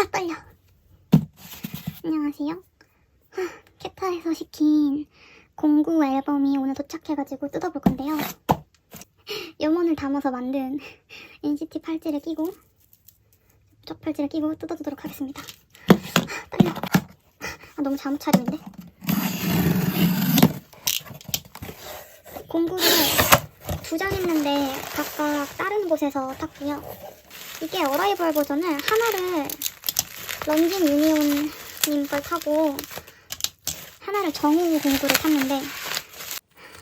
아 떨려. 안녕하세요. 하, 캣타에서 시킨 공구 앨범이 오늘 도착해가지고 뜯어볼 건데요. 염원을 담아서 만든 NCT 팔찌를 끼고 쪽 팔찌를 끼고 뜯어주도록 하겠습니다. 아, 떨려. 아, 너무 잘못 차림인데. 공구를 두장 있는데 각각 다른 곳에서 탔고요. 이게 어라이벌 버전을 하나를 런쥔 유니온님 걸 타고 하나를 정우 공구를 탔는데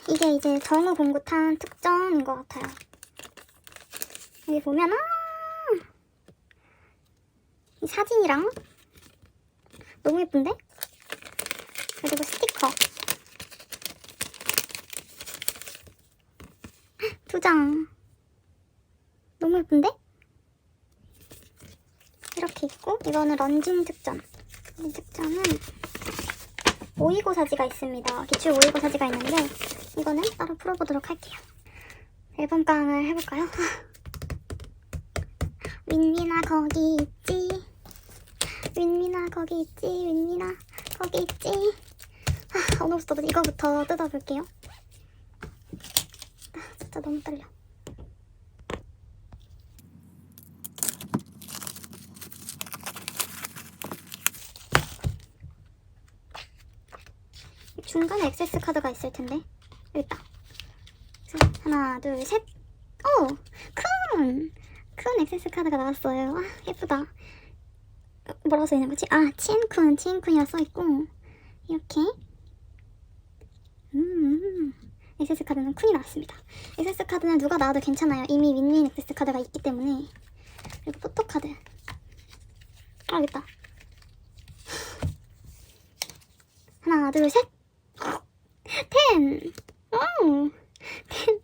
이게 이제 정우 공구 탄 특전인 것 같아요. 여기 보면 아! 이 사진이랑 너무 예쁜데? 그리고 스티커 두 장. 너무 예쁜데? 이렇게 있고 이거는 런쥔 특전. 이 특전은 모의고사지가 있습니다. 기출 모의고사지가 있는데 이거는 따로 풀어보도록 할게요. 앨범깡을 해볼까요? 윈민아 거기 있지. 윈민아 거기 있지. 윈민아 거기 있지. 아, 오늘부터 이거부터 뜯어볼게요. 아, 진짜 너무 떨려. 중간에 액세스 카드가 있을 텐데 여기 있다. 자, 하나, 둘, 셋. 오, 큰, 큰 액세스 카드가 나왔어요. 아, 예쁘다. 뭐라고 써 있는 거지? 아, 치엔쿤, 치엔쿤이라 써 있고 이렇게. 음, 액세스 카드는 쿤이 나왔습니다. 액세스 카드는 누가 나와도 괜찮아요. 이미 윈윈 액세스 카드가 있기 때문에. 그리고 포토 카드. 아, 있다. 하나, 둘, 셋. 텐. 오, 텐.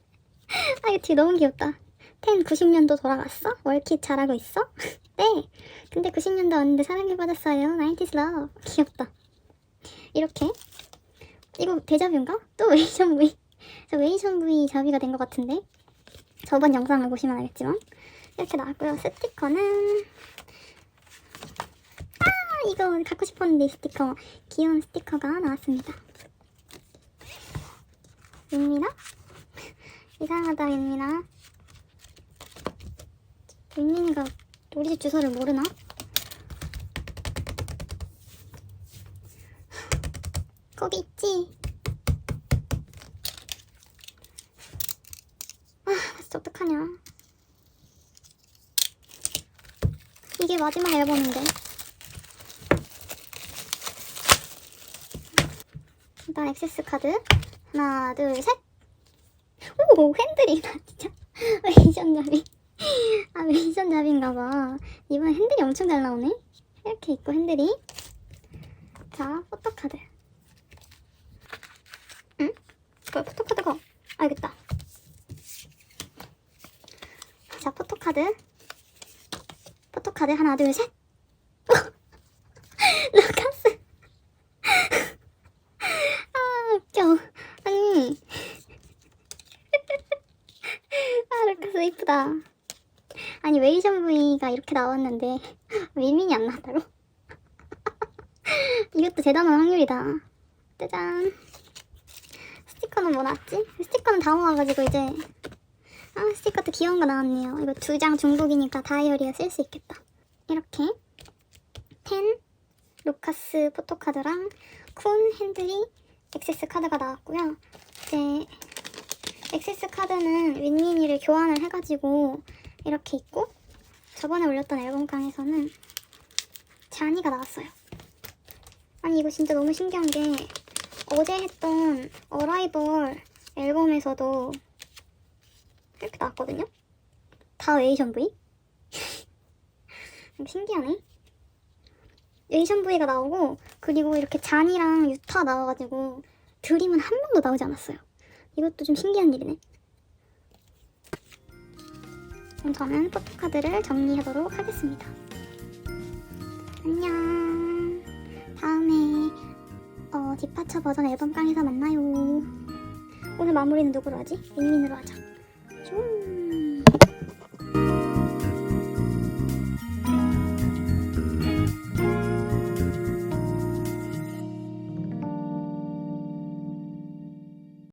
아, 이거 뒤에 너무 귀엽다. 텐 90년도 돌아갔어? 월킷 잘하고 있어? 네. 근데 90년도 왔는데 사랑에 빠졌어요. 90s love. 귀엽다. 이렇게. 이거 데자뷰인가? 또 웨이션 V. 저 웨이션 V 잡이가 된 것 같은데. 저번 영상을 보시면 알겠지만. 이렇게 나왔고요. 스티커는. 아, 이거 갖고 싶었는데 이 스티커. 귀여운 스티커가 나왔습니다. 윤미나? 이상하다 윤미나. 윤민이가 우리 집 주소를 모르나? 거기 있지. 아, 진짜 어떡하냐. 이게 마지막 앨범인데. 일단 액세스 카드. 하나, 둘, 셋. 오, 핸들이 나 진짜 웨이션 잡이. 아, 웨이션 잡인가봐. 이번 핸들이 엄청 잘 나오네. 이렇게 있고 핸들이. 자, 포토카드. 응? 뭐야, 포토카드가. 아, 있다. 자, 포토카드. 포토카드 하나, 둘, 셋. 루카스. 아, 웃겨. 아니. 아, 루카스 이쁘다. 아니, 웨이션 V가 이렇게 나왔는데, 위민이 안 나왔다고? 이것도 대단한 확률이다. 짜잔. 스티커는 뭐 나왔지? 스티커는 다 모아가지고 이제. 아, 스티커도 귀여운 거 나왔네요. 이거 두 장 중복이니까 다이어리에 쓸 수 있겠다. 이렇게. 텐, 루카스 포토카드랑 쿤, 핸들이, 액세스 카드가 나왔고요. 이제 액세스 카드는 윈윈이를 교환을 해가지고 이렇게 있고 저번에 올렸던 앨범깡에서는 잔이가 나왔어요. 아니 이거 진짜 너무 신기한 게 어제 했던 어라이벌 앨범에서도 이렇게 나왔거든요. 다 웨이션 V? 신기하네. 웨이션 V가 나오고 그리고 이렇게 잔이랑 유타 나와가지고 드림은 한 명도 나오지 않았어요. 이것도 좀 신기한 일이네. 그럼 저는 포토카드를 정리하도록 하겠습니다. 안녕. 다음에 어, 디파처 버전 앨범 깡에서 만나요. 오늘 마무리는 누구로 하지? 민민으로 하자.